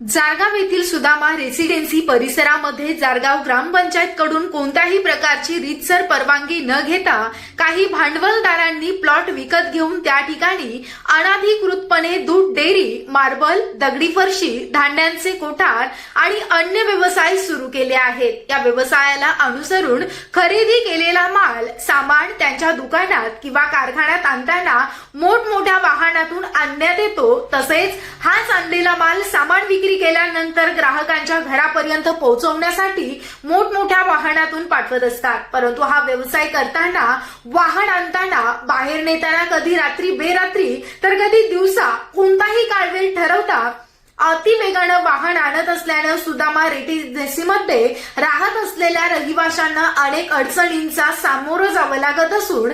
जारगाव येथील सुदामा रेसिडेन्सी परिसरामध्ये जारगाव ग्रामपंचायतकडून कोणत्याही प्रकारची रीतसर परवानगी न घेता काही भांडवलदारांनी प्लॉट विकत घेऊन त्या ठिकाणी अनाधिकृतपणे दूध डेअरी मार्बल दगडी फरशी धान्यांचे कोठार आणि अन्य व्यवसाय सुरू केले आहेत. या व्यवसायाला अनुसरून खरेदी केलेला माल सामान त्यांच्या दुकानात किंवा कारखान्यात आणताना मोठमोठ्या वाहनातून आणण्यात येतो. तसेच हाच आणलेला माल सामान विक विक्री केल्यानंतर ग्राहकांच्या घरापर्यंत पोहोचवण्यासाठी मोठमोठ्या वाहनातून पाठवत असतात. परंतु हा व्यवसाय करताना वाहन आणताना बाहेर नेताना कधी रात्री बेरात्री तर कधी दिवसा कोणताही काळवेळ ठरवता अतिवेगानं वाहन आणत असल्यानं सुदामा रेटिडेन्सीमध्ये राहत असलेल्या रहिवाशांना अनेक अडचणींचा सामोरं जावं लागत असून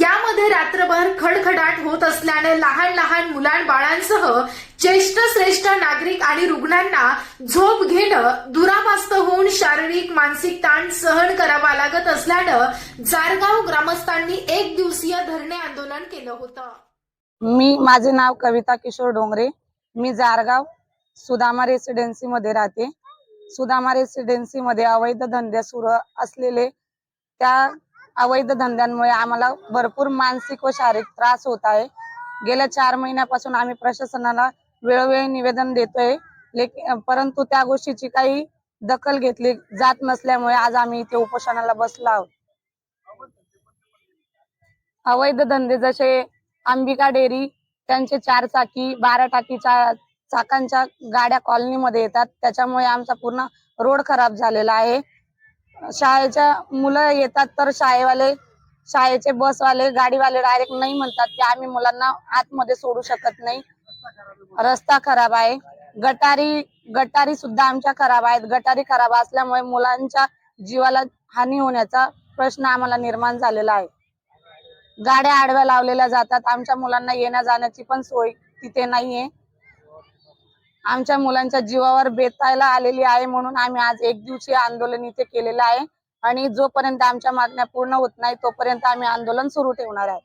यामध्ये रात्रभर खडखडाट होत असल्यानं लहान लहान मुलां बाळांसह ज्येष्ठ श्रेष्ठ नागरिक आणि रुग्णांना झोप घेणं दुरापास्त होऊन शारीरिक मानसिक ताण सहन करावा लागत असल्यानं जारगाव ग्रामस्थांनी एक दिवसीय धरणे आंदोलन केलं होतं. मी माझे नाव कविता किशोर डोंगरे. मी जारगाव सुदामा रेसिडेन्सी मध्ये राहते. सुदामा रेसिडेन्सी मध्ये अवैध धंदे सुरू असलेले त्या अवैध धंद्यांमुळे आम्हाला भरपूर मानसिक व शारीरिक त्रास होत आहे. गेल्या चार महिन्यापासून आम्ही प्रशासनाला वेळोवेळी निवेदन देतोय. लेक- परंतु त्या गोष्टीची काही दखल घेतली जात नसल्यामुळे आज आम्ही इथे उपोषणाला बसलो आहोत. अवैध धंदे जसे अंबिका डेअरी त्यांचे चार चाकी बारा टाकीच्या चाकांच्या गाड्या कॉलनीमध्ये येतात. त्याच्यामुळे आमचा पूर्ण रोड खराब झालेला आहे. शाळेच्या मुलं येतात तर शाळेवाले शाळेचे बसवाले गाडीवाले डायरेक्ट नाही म्हणतात की आम्ही मुलांना आतमध्ये सोडू शकत नाही. रस्ता खराब आहे. गटारी गटारी सुद्धा आमच्या खराब आहेत. गटारी खराब असल्यामुळे मुलांच्या जीवाला हानी होण्याचा प्रश्न आम्हाला निर्माण झालेला आहे. गाड्या आडव्या लावलेल्या जातात. आमच्या मुलांना येण्या जाण्याची पण सोय तिथे नाहीये. आमच्या मुलांच्या जीवावर बेतायला आलेली आहे म्हणून आम्ही आज एक दिवसीय आंदोलन इथे केलेलं आहे. आणि जोपर्यंत आमच्या मागण्या पूर्ण होत नाही तोपर्यंत आम्ही आंदोलन सुरू ठेवणार आहे.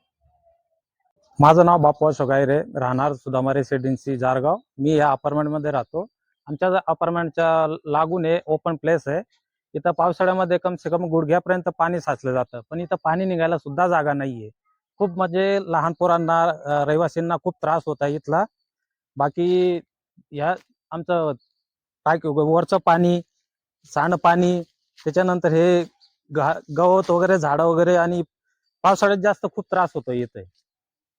माझं नाव बापू शोगायरे राहणार सुदामा रेसिडेन्सी जारगाव. मी या अपार्टमेंटमध्ये राहतो. आमच्या अपार्टमेंटच्या लागून हे ओपन प्लेस आहे. इथं पावसाळ्यामध्ये कम से कम गुडघ्यापर्यंत पाणी साचलं जातं. पण इथं पाणी निघायला सुद्धा जागा नाहीये. खूप म्हणजे लहान पोरांना रहिवासींना खूप त्रास होत आहे इथला. बाकी या आमचं टाक वरचं पाणी सांडपाणी त्याच्यानंतर हे गवत वगैरे झाडं वगैरे आणि पावसाळ्यात जास्त खूप त्रास होतो इथे.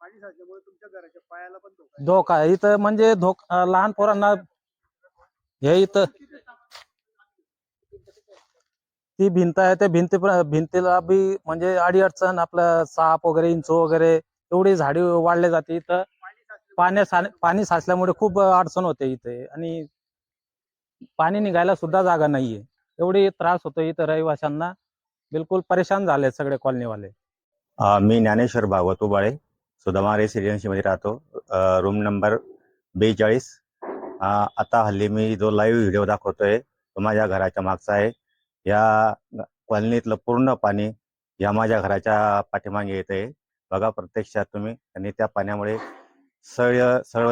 पाणी पण धोका. इथं म्हणजे धोक लहान पोरांना हे इथं ती भिंत आहे. त्या भिंती भिंतीला बी म्हणजे अडी अडचण आपलं साप वगैरे इंचू वगैरे एवढी झाडी वाढले जाते इथं. पाण्या सा पाण्या पाणी साचल्यामुळे खूप अडचण होते इथे आणि पाणी निघायला सुद्धा जागा नाहीये. एवढी त्रास होतो इथं रहिवाशांना. बिलकुल परेशान झाले सगळे कॉलनीवाले. मी ज्ञानेश्वर भागवत उबाळे सुदामा रेसिडेन्सीमध्ये राहतो. रूम नंबर बेचाळीस. आता हल्ली मी जो लाईव्ह व्हिडिओ दाखवतोय तो माझ्या घराच्या मागचा आहे. या कॉलनीतलं पूर्ण पाणी या माझ्या घराच्या पाठीमागे येत आहे बघा प्रत्यक्षात तुम्ही आणि त्या पाण्यामुळे सळ सळ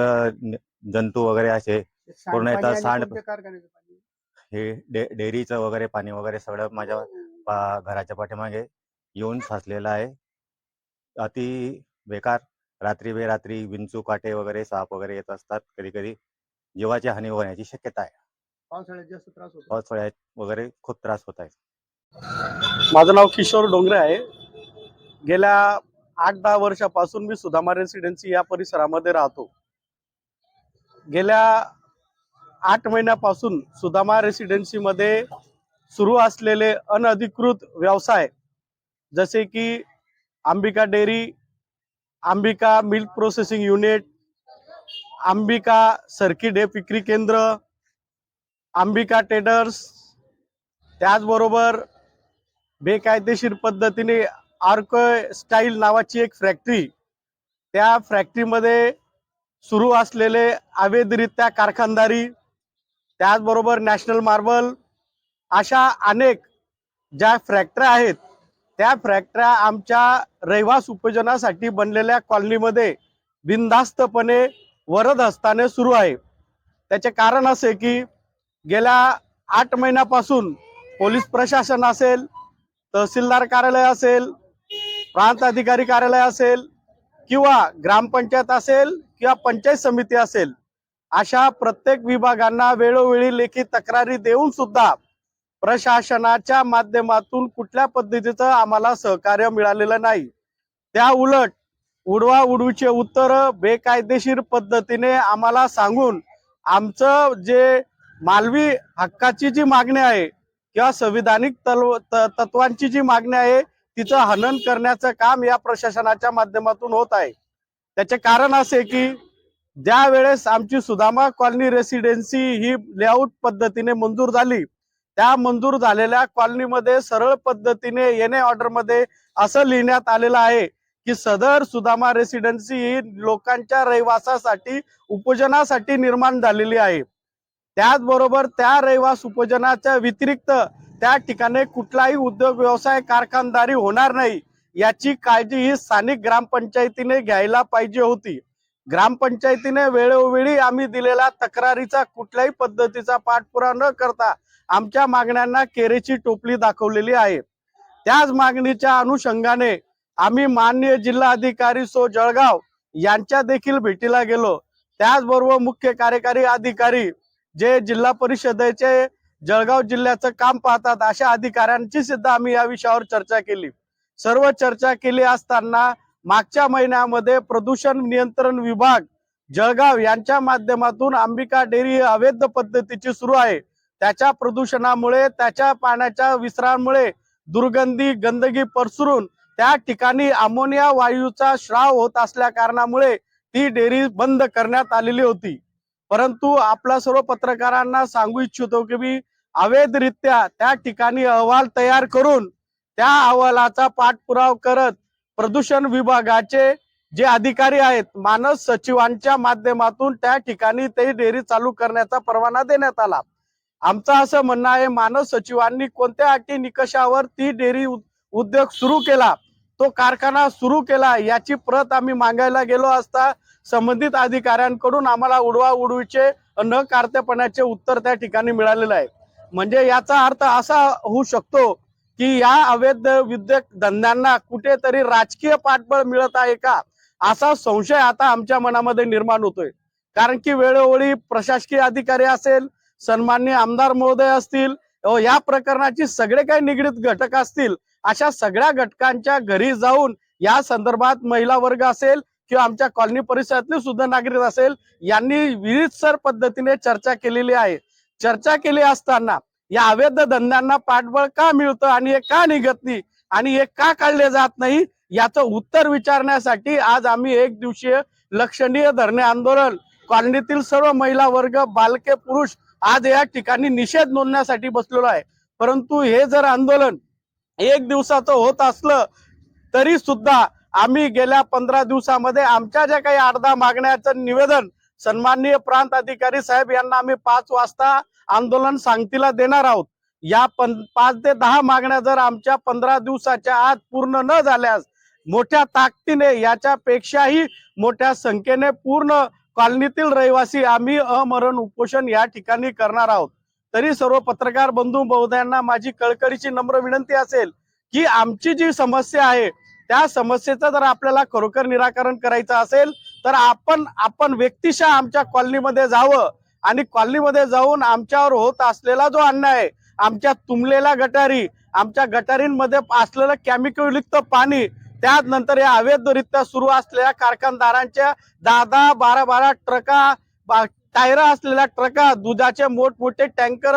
जंतू वगैरे असे पूर्ण येतात, सांड- हे डे डेअरीचं वगैरे पाणी वगैरे सगळं माझ्या पा- घराच्या पाठीमागे येऊन साचलेलं आहे. अति बेकार रात्री बेरात्री विंचू काटे वगैरे साप वगैरे येत असतात कधी कधी जीवाची हानी होण्याची शक्यता आहे. पावसाळ्यात जास्त त्रास होतो. पावसाळ्यात वगैरे खूप त्रास होत आहे माझं नाव किशोर डोंगरे आहे. गेल्या आठ दहा वर्षापासून मी सुधामा रेसिडेन्सी या परिसरामध्ये राहतो. गेल्या आठ महिन्यापासून सुदामा रेसिडेन्सीमध्ये सुरू असलेले अनधिकृत व्यवसाय जसे की Ambika dairy Ambika milk processing unit Ambika cerci डे विक्री केंद्र अंबिका टेडर्स त्याचबरोबर बेकायदेशीर पद्धतीने आर्क स्टाईल नावाची एक फॅक्टरी त्या फॅक्टरीमध्ये सुरू असलेले अवैधरित्या कारखानदारी त्याचबरोबर नॅशनल मार्बल अशा अनेक ज्या फॅक्टऱ्या आहेत त्या फॅक्टऱ्या आमच्या रहिवास उपयोजनासाठी बनलेल्या कॉलनीमध्ये बिनधास्तपणे वरद हस्ताने सुरू आहे. त्याचे कारण असे की गेल्या आठ महिन्यापासून पोलीस प्रशासन असेल तहसीलदार कार्यालय असेल प्रांत अधिकारी कार्यालय असेल किंवा ग्रामपंचायत असेल किंवा पंचायत समिती असेल अशा प्रत्येक विभागांना वेळोवेळी लेखी तक्रारी देऊन सुद्धा प्रशासनाच्या माध्यमातून कुठल्या पद्धतीचं आम्हाला सहकार्य मिळालेलं नाही. त्या उलट उडवा उडवीचे उत्तर बेकायदेशीर पद्धतीने आम्हाला सांगून आमचं जे मालवी हक्काची जी मागणी आहे किंवा संविधानिक त- तत्वांची जी मागणी आहे तिचं हनन करण्याचं काम या प्रशासनाच्या माध्यमातून होत आहे. त्याचे कारण असे की ज्या वेळेस आमची सुदामा कॉलनी रेसिडेन्सी ही लेआउट पद्धतीने मंजूर झाली त्या मंजूर झालेल्या कॉलनीमध्ये सरळ पद्धतीने येणे ऑर्डरमध्ये असं लिहिण्यात आलेलं आहे की सदर सुदामा रेसिडेन्सी ही लोकांच्या रहिवासासाठी उपजनासाठी निर्माण झालेली आहे. त्याचबरोबर त्या रहिवास उपजनाच्या व्यतिरिक्त त्या ठिकाणी कुठलाही उद्योग व्यवसाय कारखानदारी होणार नाही याची काळजी ही स्थानिक ग्रामपंचायतीने घ्यायला पाहिजे होती. ग्रामपंचायतीने वेळोवेळी आम्ही दिलेला तक्रारीचा कुठल्याही पद्धतीचा पाठपुरा न करता आमच्या मागण्यांना केरेची टोपली दाखवलेली आहे. त्याच मागणीच्या अनुषंगाने आम्ही माननीय जिल्हा अधिकारी सो जळगाव यांच्या देखील भेटीला गेलो. त्याचबरोबर मुख्य कार्यकारी अधिकारी जे जिल्हा परिषदेचे जळगाव जिल्ह्याचं काम पाहतात अशा अधिकाऱ्यांची सुद्धा आम्ही या विषयावर चर्चा केली. सर्व चर्चा केली असताना मागच्या महिन्यामध्ये प्रदूषण नियंत्रण विभाग जळगाव यांच्या माध्यमातून अंबिका डेअरी अवैध पद्धतीची सुरू आहे. त्याच्या प्रदूषणामुळे त्याच्या पाण्याच्या विसरामुळे दुर्गंधी गंदगी पसरून त्या ठिकाणी अमोनिया वायूचा श्राव होत असल्या कारणामुळे ती डेअरी बंद करण्यात आलेली होती. परंतु आपला सर्व पत्रकारांना सांगू इच्छितो की मी अवैधरित्या त्या ठिकाणी अहवाल तयार करून त्या अहवालाचा पाठपुरावा करत प्रदूषण विभागाचे जे अधिकारी आहेत मानस सचिवांच्या माध्यमातून त्या ठिकाणी ते डेअरी चालू करण्याचा परवाना देण्यात आला. आमचं असं म्हणणं आहे मानस सचिवांनी कोणत्या अटी निकषावर ती डेअरी उद्योग सुरू केला? तो कारखाना सुरू केला याची प्रत आम्ही मागायला गेलो असता संबंधित अधिकाऱ्यांकडून आम्हाला उडवा उडवीचे न कारतेपणाचे उत्तर त्या ठिकाणी मिळालेलं आहे. म्हणजे याचा अर्थ असा होऊ शकतो की या अवैध विद्यक धंद्यांना कुठेतरी राजकीय पाठबळ मिळत आहे का? असा संशय आता आमच्या मनामध्ये निर्माण होतोय. कारण की वेळोवेळी प्रशासकीय अधिकारी असेल सन्माननीय आमदार महोदय असतील या प्रकरणाची सगळे काही निगडीत घटक असतील अशा सगळ्या घटकांच्या घरी जाऊन या संदर्भात महिला वर्ग असेल किंवा आमच्या कॉलनी परिसरातले सुद्धा नागरिक असेल यांनी विविधसर पद्धतीने चर्चा केलेली आहे. चर्चा केली असताना या अवैध धंद्यांना पाठबळ का मिळतं आणि हे का निघत नाही आणि हे का काढले जात नाही याचं उत्तर विचारण्यासाठी आज आम्ही एक दिवसीय लक्षणीय धरणे आंदोलन कॉलनीतील सर्व महिला वर्ग बालके पुरुष आज या ठिकाणी निषेध नोंदण्यासाठी बसलेलो आहे. परंतु हे जर आंदोलन एक दिवसाचं होत असलं तरी सुद्धा आम्ही गेल्या पंधरा दिवसामध्ये आमच्या ज्या काही अर्धा मागण्याचं निवेदन सन्माननीय प्रांत अधिकारी साहेब यांना आम्ही पाच वाजता आंदोलन सांगतीला देणार आहोत. या पाच ते दहा मागण्या जर आमच्या पंधरा दिवसाच्या आत पूर्ण न झाल्यास मोठ्या ताकदीने याच्यापेक्षाही मोठ्या संख्येने पूर्ण कॉलनीतील रहिवासी आम्ही अमरण उपोषण या ठिकाणी करणार आहोत. तरी सर्व पत्रकार बंधू बहुद्यांना माझी कळकळीची नम्र विनंती असेल की आमची जी समस्या आहे त्या समस्येचं जर आपल्याला खरोखर निराकरण करायचं असेल तर आपण आपण व्यक्तिशः आमच्या कॉलनीमध्ये जावं आणि कॉलनीमध्ये जाऊन आमच्यावर होत असलेला जो अन्याय आमच्या तुंबलेल्या गटारी आमच्या गटारींमध्ये असलेलं केमिकलयुक्त पाणी त्यानंतर या अवैधरित्या सुरू असलेल्या कारखानदारांच्या दहा दहा बारा बारा ट्रका टायर असलेल्या ट्रका दुधाचे मोठमोठे टँकर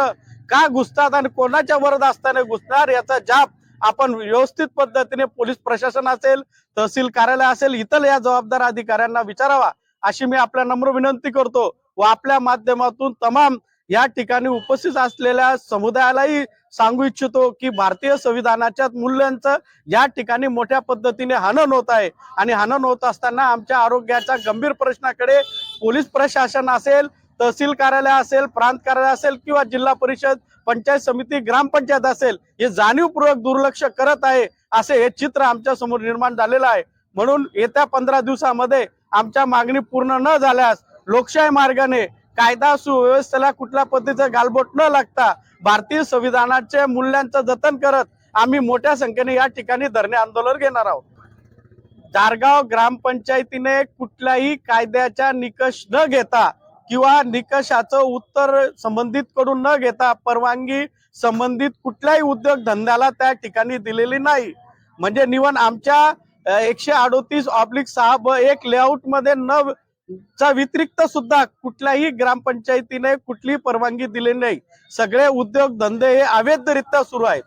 का घुसतात आणि कोणाच्या वरद असताना घुसणार याचा जाप आपण व्यवस्थित पद्धतीने पोलीस प्रशासन असेल तहसील कार्यालय असेल इतर या जबाबदार अधिकाऱ्यांना विचारावा अशी मी आपल्या नम्र विनंती करतो व आपल्या माध्यमातून तमाम या ठिकाणी उपस्थित असलेल्या समुदायालाही सांगू इच्छितो की भारतीय संविधानाच्या मूल्यांचं या ठिकाणी मोठ्या पद्धतीने हनन होत आहे. आणि हनन होत असताना आमच्या आरोग्याच्या गंभीर प्रश्नाकडे पोलीस प्रशासन असेल तहसील कार्यालय असेल प्रांत कार्यालय असेल किंवा जिल्हा परिषद पंचायत समिती ग्रामपंचायत असेल हे जाणीवपूर्वक दुर्लक्ष करत आहे असे हे चित्र आमच्यासमोर निर्माण झालेलं आहे. म्हणून येत्या पंधरा दिवसामध्ये आमच्या मागणी पूर्ण न झाल्यास लोकशाही मार्गाने कायदा सुव्यवस्थेला कुठल्या पद्धतीचं गालबोट न लागता भारतीय संविधानाच्या मूल्यांचं जतन करत आम्ही मोठ्या संख्येने या ठिकाणी धरणे आंदोलन घेणार आहोत. जारगाव ग्रामपंचायतीने कुठल्याही कायद्याचा निकष न घेता किंवा निकषाचं उत्तर संबंधित कडून न घेता परवानगी संबंधित कुठल्याही उद्योग धंद्याला त्या ठिकाणी दिलेली नाही. म्हणजे निवन आमच्या एकशे अडोतीस ऑब्लिक सहा ब एक लेआउटमध्ये न चा व्यतिरिक्त सुद्धा कुठल्याही ग्रामपंचायतीने कुठलीही परवानगी दिली नाही. सगळे उद्योग धंदे हे अवैधरित्या सुरू आहेत.